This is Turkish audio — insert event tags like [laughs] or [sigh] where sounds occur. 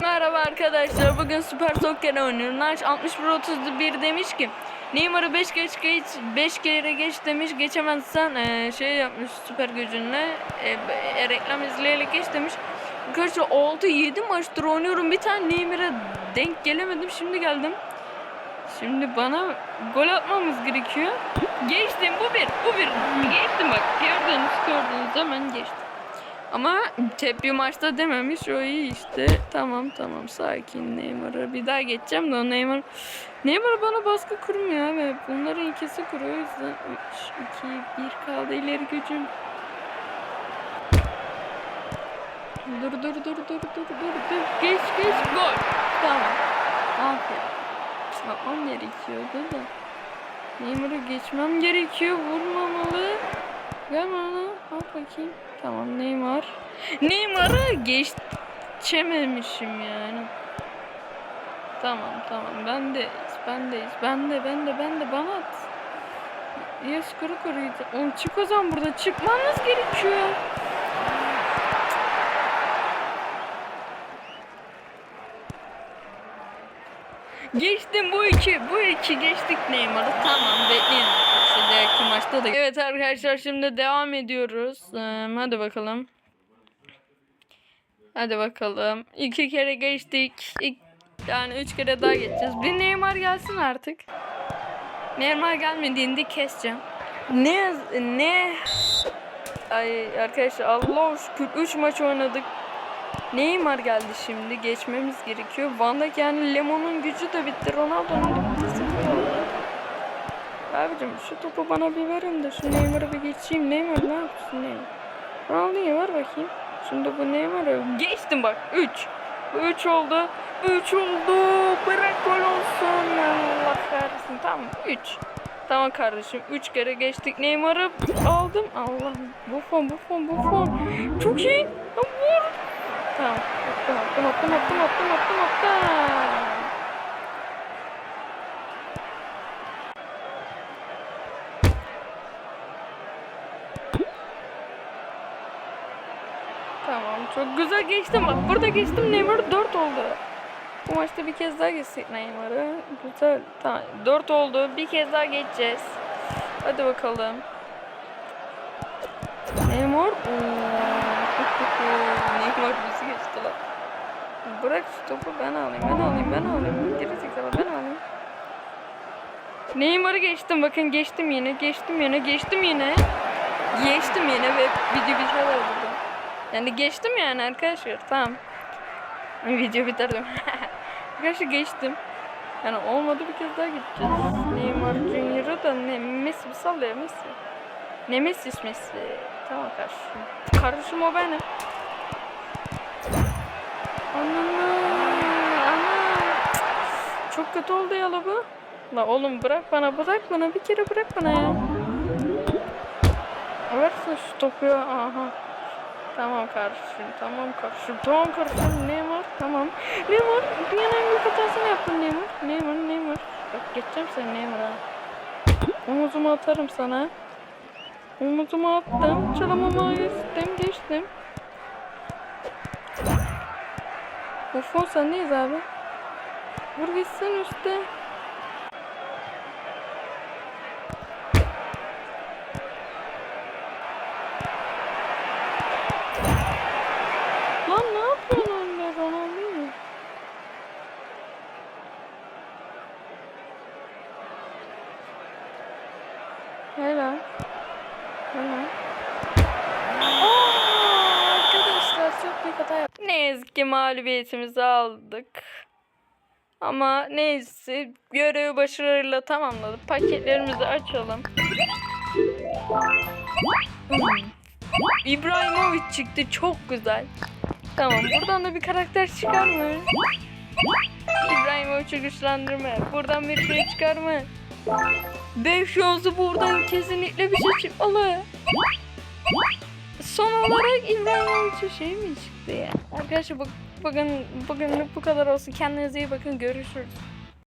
Merhaba arkadaşlar. Bugün Süper Soccer oynuyorum. Naş 61-31 demiş ki Neymar'ı 5 geç geç 5 kere geç demiş. Geçemezsen eee, şey yapmış süper gücünle e, e, reklam izleyerek geç demiş. Arkadaşlar 6-7 maçtır oynuyorum. Bir tane Neymar'a denk gelemedim. Şimdi geldim. Şimdi bana gol atmamız gerekiyor. Geçtim bu bir. Bu bir. Geçtim bak. Gördünüz gördünüz hemen geçtim. Ama tepki maçta dememiş o iyi işte. Tamam tamam sakin Neymar'a bir daha geçeceğim de o Neymar Neymar bana baskı kurmuyor abi. Bunların ikisi kuruyor. O yüzden 3, 2, 1 kaldı ileri gücüm. Dur dur dur dur dur dur dur. Geç geç gol. Tamam. Aferin. Yapmam gerekiyordu da. Neymar'ı geçmem gerekiyor. Vurmamalı. Ver bana. Al bakayım. Tamam Neymar. Neymar'ı geçememişim yani. Tamam tamam bendeyiz bendeyiz bende bende bende bana at. Ya skoru koruyacak. Oğlum çık o zaman burada çıkmanız gerekiyor. Geçtim bu iki. Bu iki geçtik Neymar'ı. Tamam bekleyin. Maçta da. Evet arkadaşlar şimdi devam ediyoruz. Ee, hadi bakalım. Hadi bakalım. İki kere geçtik. İlk, yani üç kere daha geçeceğiz. Bir Neymar gelsin artık. Neymar gelmediğinde keseceğim. Ne ne Ay arkadaşlar Allah şükür 3 maç oynadık. Neymar geldi şimdi. Geçmemiz gerekiyor. Van yani Lemon'un gücü de bitti. Ronaldo'nun da bitti. Abicim şu topu bana bir verin de şu Neymar'ı bir geçeyim. Neymar ne yapıyorsun Neymar? Ronaldo'ya ver bakayım. Şimdi bu Neymar'ı geçtim bak. 3. 3 oldu. 3 oldu. Bırak gol olsun. Allah kahretsin. Tamam 3. Tamam kardeşim 3 kere geçtik. Neymar'ı aldım. Allah'ım. Buffon Buffon Buffon. Çok iyi. Vur. Tamam. Attım attım attım attım attım attım attım. Tamam çok güzel geçtim bak burada geçtim Neymar 4 oldu. Bu maçta bir kez daha geçsek Neymar'ı. Güzel. Tamam 4 oldu. Bir kez daha geçeceğiz. Hadi bakalım. Neymar. [laughs] Neymar bizi geçti lan. Bırak şu topu ben alayım ben alayım ben alayım. Geri zekalı ben alayım. Neymar'ı geçtim bakın geçtim yine geçtim yine geçtim yine. Geçtim yine ve video biter burada. Yani geçtim yani arkadaşlar tamam. Video bitirdim. [laughs] arkadaşlar geçtim. Yani olmadı bir kez daha gideceğiz. Neymar Junior'ı da ne Messi bir sallıyor Messi. Ne Messi Messi. Tamam kardeşim. Kardeşim o benim. Anam. Ana. Çok kötü oldu ya la bu. La oğlum bırak bana bırak bana bir kere bırak bana ya. Versin şu topu ya. Aha. Tamam kardeşim, tamam kardeşim, tamam kardeşim. Neymar, tamam. Neymar, dünyanın en büyük hatasını yaptın Neymar. Neymar, Neymar. Bak geçeceğim seni Neymar'a. Omuzumu atarım sana. Omuzumu attım. Çalamama geçtim, geçtim. Buffon sendeyiz abi. Vur gitsin üstte. Lan ne yapıyorsun öyle Ronaldinho? Helal. Helal. Arkadaşlar çok büyük hata yaptık. Ne yazık ki mağlubiyetimizi aldık. Ama neyse görevi başarıyla tamamladık. Paketlerimizi açalım. Hmm. İbrahimovic çıktı çok güzel. Tamam buradan da bir karakter çıkar mı? İbrahimovic'i güçlendirme. Buradan bir şey çıkar mı? 5 yazı buradan kesinlikle bir şey çıkmalı. Son olarak İbrahimovic'e şey mi çıktı ya? Arkadaşlar bak, bugün, bugünlük bu kadar olsun. Kendinize iyi bakın. Görüşürüz.